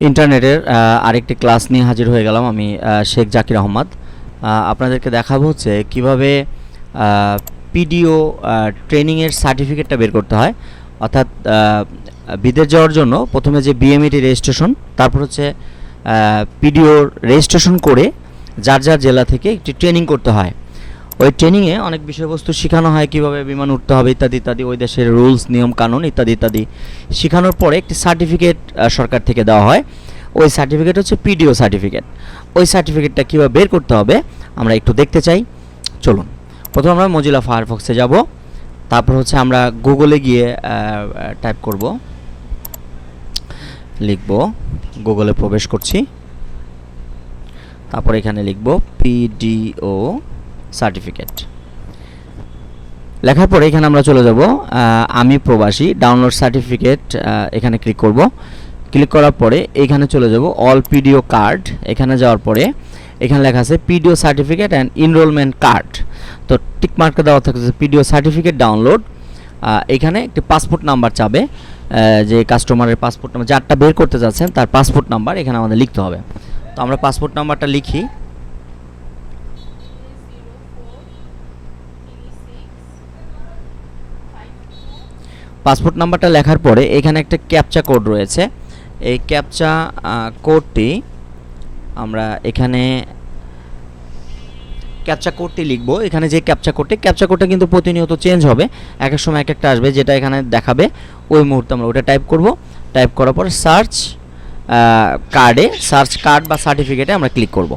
ইন্টারনেটের আরেকটি ক্লাস নিয়ে হাজির হয়ে গেলাম আমি শেখ জাকির আহমদ। আপনাদেরকে দেখাবো হচ্ছে কীভাবে পিডিও ট্রেনিংয়ের সার্টিফিকেটটা বের করতে হয়। অর্থাৎ বিদেশ যাওয়ার জন্য প্রথমে যে বিএমইটি রেজিস্ট্রেশন তারপর হচ্ছে পিডিও রেজিস্ট্রেশন করে যার যার জেলা থেকে একটি ট্রেনিং করতে হয়। ওই ট্রেনিংয়ে অনেক বিষয়বস্তু শেখানো হয়, কীভাবে বিমান উঠতে হবে ইত্যাদি ইত্যাদি। ওই দেশের রুলস নিয়ম, কানুন ইত্যাদি ইত্যাদি। শেখানোর পরে একটি সার্টিফিকেট সরকার থেকে দেওয়া হয়। ওই সার্টিফিকেট হচ্ছে পিডিও সার্টিফিকেট ওই সার্টিফিকেটটা কীভাবে বের করতে হবে, আমরা একটু দেখতে চাই। চলুন। প্রথমে আমরা মজিলা ফায়ারফক্সে যাব। তারপর হচ্ছে আমরা গুগলে গিয়ে টাইপ করব। লিখব গুগলে প্রবেশ করছি। তারপর এখানে লিখব পিডিও সার্টিফিকেট লেখার পরে এখানে আমরা চলে যাব আমি প্রবাসী ডাউনলোড সার্টিফিকেট এখানে ক্লিক করব। ক্লিক করার পরে এখানে চলে যাব অল পিডিও কার্ড এখানে যাওয়ার পরে এখানে লেখা আছে PDO certificate and enrolment card তো টিক মার্কে দেওয়া থাকছে পিডিও সার্টিফিকেট ডাউনলোড এখানে একটি পাসপোর্ট নাম্বার চাবে যে কাস্টমারের পাসপোর্ট নাম্বার যারটা বের করতে যাচ্ছেন তার পাসপোর্ট নাম্বার এখানে আমাদের লিখতে হবে। তো আমরা পাসপোর্ট নাম্বারটা লিখি। পাসপোর্ট নাম্বারটা লেখার পরে এখানে একটা ক্যাপচা কোড রয়েছে। এই ক্যাপচা কোডটি আমরা এখানে ক্যাপচা কোডটি লিখব। এখানে যে ক্যাপচা কোডটি, ক্যাপচা কোডটা কিন্তু প্রতিনিয়ত চেঞ্জ হবে। এক এক সময় এক একটা আসবে যেটা এখানে দেখাবে। ওই মুহূর্তে আমরা ওটা টাইপ করব। টাইপ করার পর সার্চ কার্ডে, সার্চ কার্ড বা সার্টিফিকেটে আমরা ক্লিক করব।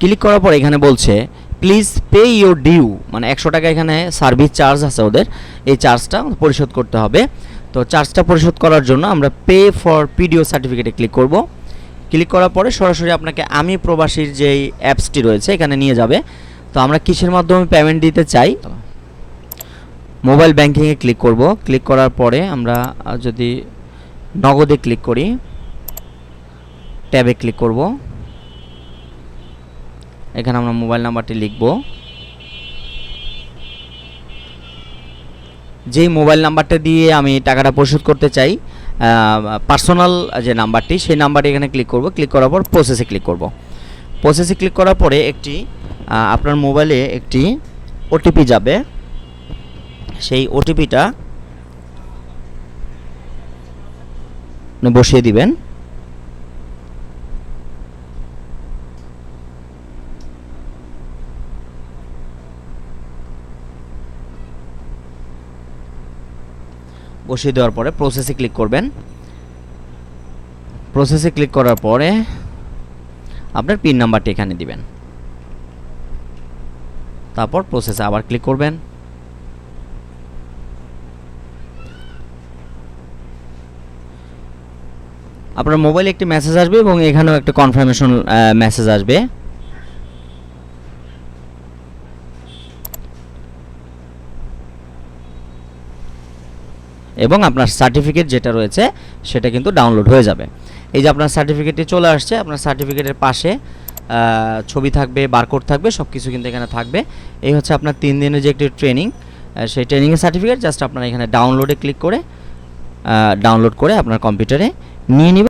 ক্লিক করার পর এখানে বলছে প্লিজ পে ইউর ডিউ মানে একশো টাকা এখানে সার্ভিস চার্জ আছে ওদের। এই চার্জটা পরিশোধ করতে হবে। তো চার্জটা পরিশোধ করার জন্য আমরা পে ফর পিডিও সার্টিফিকেটে ক্লিক করব। ক্লিক করার পরে সরাসরি আপনাকে আমি প্রবাসীর যেই অ্যাপসটি রয়েছে এখানে নিয়ে যাবে। তো আমরা কিসের মাধ্যমে পেমেন্ট দিতে চাই? মোবাইল ব্যাংকিংয়ে ক্লিক করব। ক্লিক করার পরে আমরা যদি নগদে ক্লিক করি, ট্যাবে ক্লিক করব। এখানে আমরা মোবাইল নাম্বারটি লিখব। যেই মোবাইল নাম্বারটা দিয়ে আমি টাকাটা পরিশোধ করতে চাই পার্সোনাল যে নাম্বারটি, সেই নাম্বারটি এখানে ক্লিক করব। ক্লিক করার পর প্রসেসে ক্লিক করব। প্রসেসে ক্লিক করার পরে একটি আপনার মোবাইলে একটি ওটিপি যাবে। সেই ওটিপিটা বসিয়ে দিবেন। বসিয়ে দেওয়ার পরে প্রসেসে ক্লিক করবেন। প্রসেসে ক্লিক করার পরে আপনার পিন নাম্বারটি এখানে দিবেন। তারপর প্রসেসে আবার ক্লিক করবেন। আপনার মোবাইলে একটি মেসেজ আসবে এবং এখানেও একটা কনফার্মেশন মেসেজ আসবে। এবং আপনার সার্টিফিকেট যেটা রয়েছে, সেটা কিন্তু ডাউনলোড হয়ে যাবে। এই যে আপনার সার্টিফিকেটটি চলে আসছে, আপনার সার্টিফিকেটের পাশে ছবি থাকবে বারকোড থাকবে সব কিছু কিন্তু এখানে থাকবে। এই হচ্ছে আপনার তিন দিনের যে একটি ট্রেনিং সেই ট্রেনিংয়ের সার্টিফিকেট জাস্ট আপনার এখানে ডাউনলোডে ক্লিক করে ডাউনলোড করে আপনার কম্পিউটারে নিয়ে নেবেন।